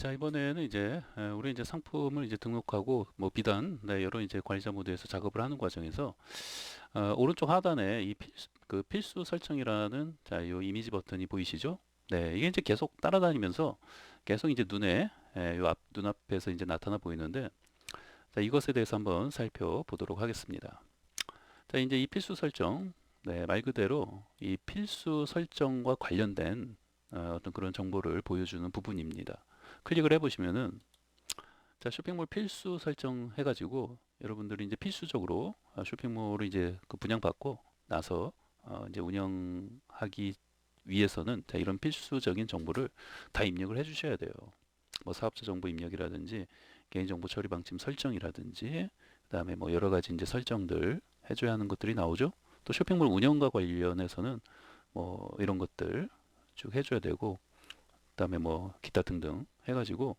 자, 이번에는 이제 에, 우리 이제 상품을 이제 등록하고 뭐 비단, 네, 여러 이제 관리자 모드에서 작업을 하는 과정에서 어, 오른쪽 하단에 이 필수, 그 필수 설정이라는 자, 요 이미지 버튼이 보이시죠? 네, 이게 이제 계속 따라다니면서 계속 이제 눈에 에, 요 앞, 눈앞에서 이제 나타나 보이는데 자, 이것에 대해서 한번 살펴보도록 하겠습니다. 자, 이제 이 필수 설정, 네, 말 그대로 이 필수 설정과 관련된 어, 어떤 그런 정보를 보여주는 부분입니다. 클릭을 해보시면은 자 쇼핑몰 필수 설정 해가지고 여러분들이 이제 필수적으로 아, 쇼핑몰을 이제 그 분양받고 나서 어 이제 운영하기 위해서는 자 이런 필수적인 정보를 다 입력을 해 주셔야 돼요. 뭐 사업자 정보 입력이라든지 개인정보 처리 방침 설정이라든지 그 다음에 뭐 여러 가지 이제 설정들 해줘야 하는 것들이 나오죠. 또 쇼핑몰 운영과 관련해서는 뭐 이런 것들 쭉 해줘야 되고 그 다음에 뭐 기타 등등 해가지고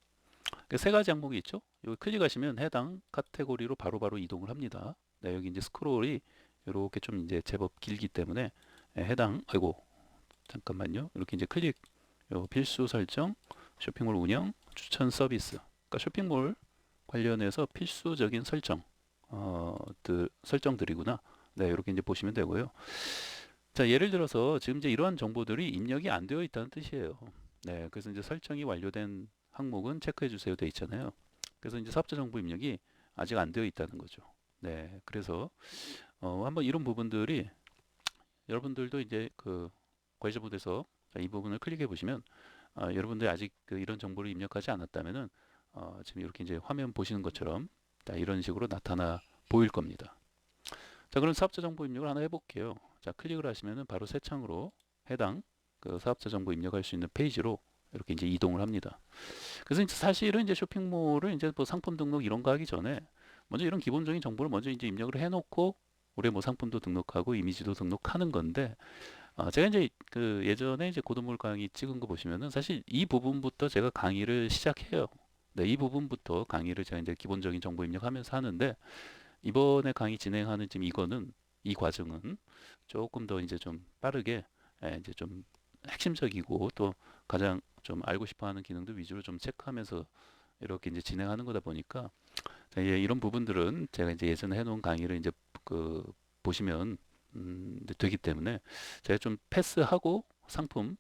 그세 가지 항목이 있죠. 여기 클릭하시면 해당 카테고리로 바로 바로 이동을 합니다. 네, 여기 이제 스크롤이 이렇게 좀 이제 제법 길기 때문에 예, 해당 아이고 잠깐만요. 이렇게 이제 클릭 요 필수 설정 쇼핑몰 운영 추천 서비스 그러니까 쇼핑몰 관련해서 필수적인 설정 어, 들, 설정들이구나. 네, 이렇게 이제 보시면 되고요. 자, 예를 들어서 지금 이제 이러한 정보들이 입력이 안 되어 있다는 뜻이에요. 네, 그래서 이제 설정이 완료된 항목은 체크해 주세요 돼 있잖아요. 그래서 이제 사업자 정보 입력이 아직 안 되어 있다는 거죠. 네, 그래서 어, 한번 이런 부분들이 여러분들도 이제 그 관리자 모드에서 자, 이 부분을 클릭해 보시면 아, 여러분들이 아직 그 이런 정보를 입력하지 않았다면은 어, 지금 이렇게 이제 화면 보시는 것처럼 자, 이런 식으로 나타나 보일 겁니다. 자, 그럼 사업자 정보 입력을 하나 해볼게요. 자, 클릭을 하시면은 바로 새 창으로 해당 그 사업자 정보 입력할 수 있는 페이지로 이렇게 이제 이동을 합니다. 그래서 이제 사실은 이제 쇼핑몰을 이제 뭐 상품 등록 이런 거 하기 전에 먼저 이런 기본적인 정보를 먼저 이제 입력을 해놓고 우리 뭐 상품도 등록하고 이미지도 등록하는 건데 어, 제가 이제 그 예전에 이제 고도물 강의 찍은 거 보시면은 사실 이 부분부터 제가 강의를 시작해요. 네, 이 부분부터 강의를 제가 이제 기본적인 정보 입력하면서 하는데 이번에 강의 진행하는 지금 이거는 이 과정은 조금 더 이제 좀 빠르게 예, 이제 좀 핵심적이고 또 가장 좀 알고 싶어하는 기능들 위주로 좀 체크하면서 이렇게 이제 진행하는 거다 보니까 자, 예, 이런 부분들은 제가 이제 예전에 해놓은 강의를 이제 그 보시면 음, 되기 때문에 제가 좀 패스하고 상품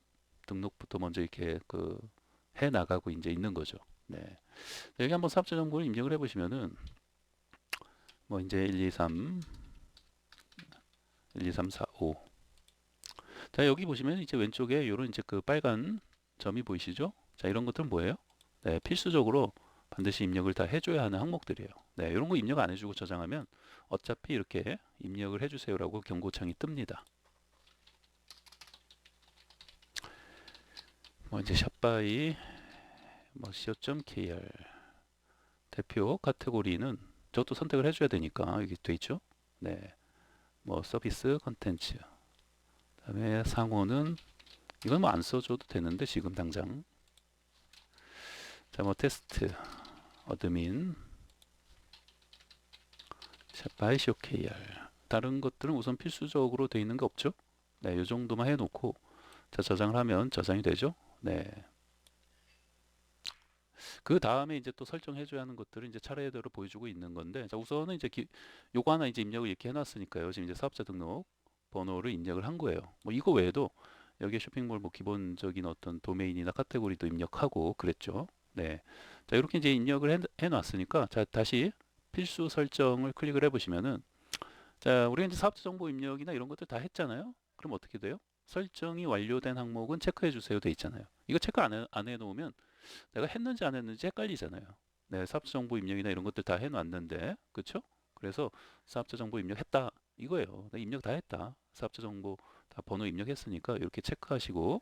등록부터 먼저 이렇게 그 해 나가고 이제 있는 거죠. 네. 여기 한번 사업자 정보를 입력을 해보시면은 뭐 이제 1, 2, 3, 1, 2, 3, 4, 5. 자 여기 보시면 이제 왼쪽에 이런 이제 그 빨간 점이 보이시죠? 자 이런 것들은 뭐예요? 네, 필수적으로 반드시 입력을 다 해줘야 하는 항목들이에요. 네, 이런 거 입력 안 해주고 저장하면 어차피 이렇게 입력을 해주세요라고 경고창이 뜹니다. 뭐 이제 샷바이 뭐 co.kr 대표 카테고리는 저것도 선택을 해줘야 되니까 여기 돼 있죠. 네, 뭐 서비스 컨텐츠 그 다음에 상호는 이건 뭐 안 써줘도 되는데 지금 당장 자 뭐 테스트 어드민 샷바이 쇼KR 다른 것들은 우선 필수적으로 돼 있는 거 없죠? 네, 이 정도만 해놓고 자 저장을 하면 저장이 되죠? 네. 그 다음에 이제 또 설정해줘야 하는 것들을 이제 차례대로 보여주고 있는 건데, 자 우선은 이제 기, 요거 하나 이제 입력을 이렇게 해놨으니까요. 지금 이제 사업자 등록 번호를 입력을 한 거예요. 뭐 이거 외에도 여기에 쇼핑몰 뭐 기본적인 어떤 도메인이나 카테고리도 입력하고 그랬죠. 네. 자 이렇게 이제 입력을 해, 해 놨으니까 자 다시 필수 설정을 클릭을 해 보시면은 자 우리가 이제 사업자 정보 입력이나 이런 것들 다 했잖아요. 그럼 어떻게 돼요? 설정이 완료된 항목은 체크해 주세요 돼 있잖아요. 이거 체크 안, 해, 안 해놓으면 내가 했는지 안 했는지 헷갈리잖아요. 네, 사업자 정보 입력이나 이런 것들 다 해놨는데, 그렇죠? 그래서 사업자 정보 입력했다 이거예요. 나 입력 다 했다. 사업자 정보 다 번호 입력했으니까 이렇게 체크하시고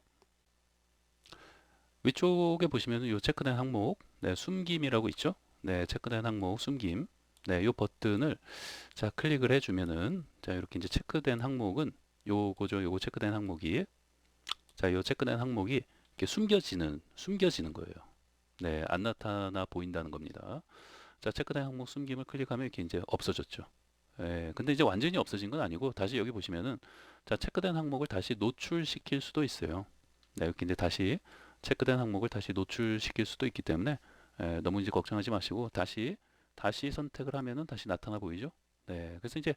위쪽에 보시면 이 체크된 항목, 네, 숨김이라고 있죠? 네, 체크된 항목 숨김. 네, 요 버튼을 자 클릭을 해주면은 자 이렇게 이제 체크된 항목은 요거죠. 요거 체크된 항목이 자, 요 체크된 항목이 이렇게 숨겨지는 숨겨지는 거예요. 네, 안 나타나 보인다는 겁니다. 자, 체크된 항목 숨김을 클릭하면 이렇게 이제 없어졌죠. 예, 근데 이제 완전히 없어진 건 아니고 다시 여기 보시면은 자, 체크된 항목을 다시 노출시킬 수도 있어요. 네, 이렇게 이제 다시 체크된 항목을 다시 노출시킬 수도 있기 때문에 에, 너무 이제 걱정하지 마시고 다시 다시 선택을 하면은 다시 나타나 보이죠? 네. 그래서 이제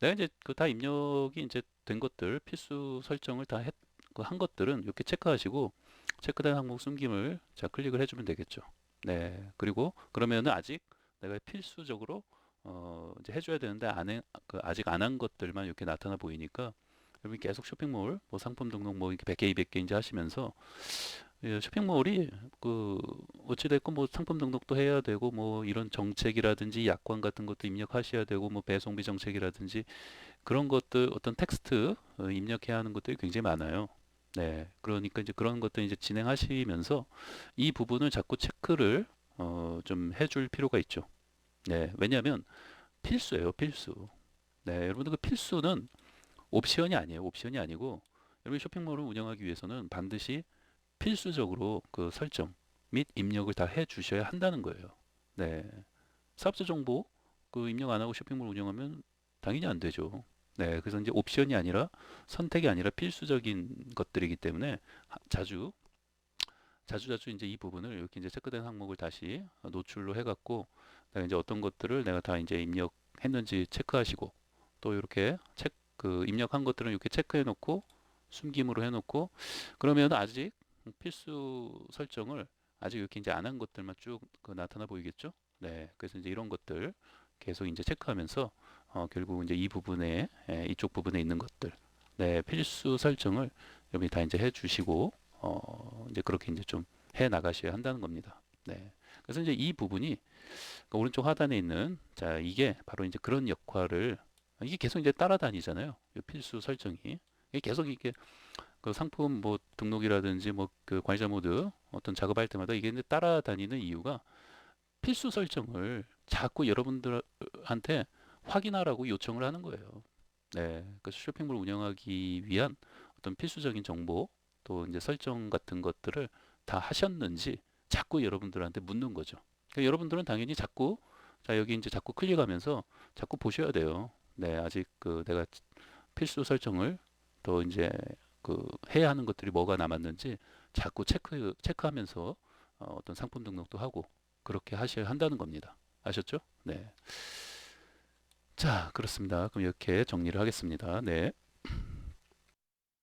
내가 이제 그 다 입력이 이제 된 것들 필수 설정을 다그한 것들은 이렇게 체크하시고 체크된 항목 숨김을 자 클릭을 해주면 되겠죠. 네. 그리고 그러면은 아직 내가 필수적으로 어 이제 해줘야 되는데 안 해, 그 아직 안 한 것들만 이렇게 나타나 보이니까 여러분 계속 쇼핑몰 뭐 상품 등록 뭐 이렇게 100개 200개 이제 하시면서 예, 쇼핑몰이 그 어찌됐건 뭐 상품 등록도 해야 되고 뭐 이런 정책이라든지 약관 같은 것도 입력하셔야 되고 뭐 배송비 정책이라든지 그런 것들 어떤 텍스트 어, 입력해야 하는 것들이 굉장히 많아요. 네, 그러니까 이제 그런 것들 이제 진행하시면서 이 부분을 자꾸 체크를 어, 좀 해줄 필요가 있죠. 네, 왜냐하면 필수예요, 필수. 네, 여러분들 그 필수는 옵션이 아니에요. 옵션이 아니고 여러분 쇼핑몰을 운영하기 위해서는 반드시 필수적으로 그 설정 및 입력을 다 해 주셔야 한다는 거예요. 네. 사업자 정보 그 입력 안 하고 쇼핑몰 운영하면 당연히 안 되죠. 네. 그래서 이제 옵션이 아니라 선택이 아니라 필수적인 것들이기 때문에 하- 자주 자주 자주 이제 이 부분을 이렇게 이제 체크된 항목을 다시 노출로 해갖고 내가 이제 어떤 것들을 내가 다 이제 입력했는지 체크하시고 또 이렇게 체, 그 입력한 것들은 이렇게 체크해 놓고 숨김으로 해 놓고 그러면 아직 필수 설정을 아직 이렇게 이제 안 한 것들만 쭉 그 나타나 보이겠죠? 네. 그래서 이제 이런 것들 계속 이제 체크하면서 어, 결국 이제 이 부분에 에, 이쪽 부분에 있는 것들 네, 필수 설정을 여러분이 다 이제 해 주시고 어, 이제 그렇게 이제 좀 해 나가셔야 한다는 겁니다. 네. 그래서 이제 이 부분이 그 오른쪽 하단에 있는 자, 이게 바로 이제 그런 역할을 이게 계속 이제 따라다니잖아요. 이 필수 설정이. 이게 계속 이게 그 상품 뭐 등록이라든지 뭐 그 관리자 모드 어떤 작업할 때마다 이게 이제 따라다니는 이유가 필수 설정을 자꾸 여러분들한테 확인하라고 요청을 하는 거예요. 네. 그래서 쇼핑몰 운영하기 위한 어떤 필수적인 정보 또 이제 설정 같은 것들을 다 하셨는지 자꾸 여러분들한테 묻는 거죠. 그러니까 여러분들은 당연히 자꾸 자 여기 이제 자꾸 클릭하면서 자꾸 보셔야 돼요. 네, 아직 그 내가 필수 설정을 더 이제 그 해야 하는 것들이 뭐가 남았는지 자꾸 체크 체크하면서 어, 어떤 상품 등록도 하고 그렇게 하셔야 한다는 겁니다. 아셨죠? 네. 자, 그렇습니다. 그럼 이렇게 정리를 하겠습니다. 네.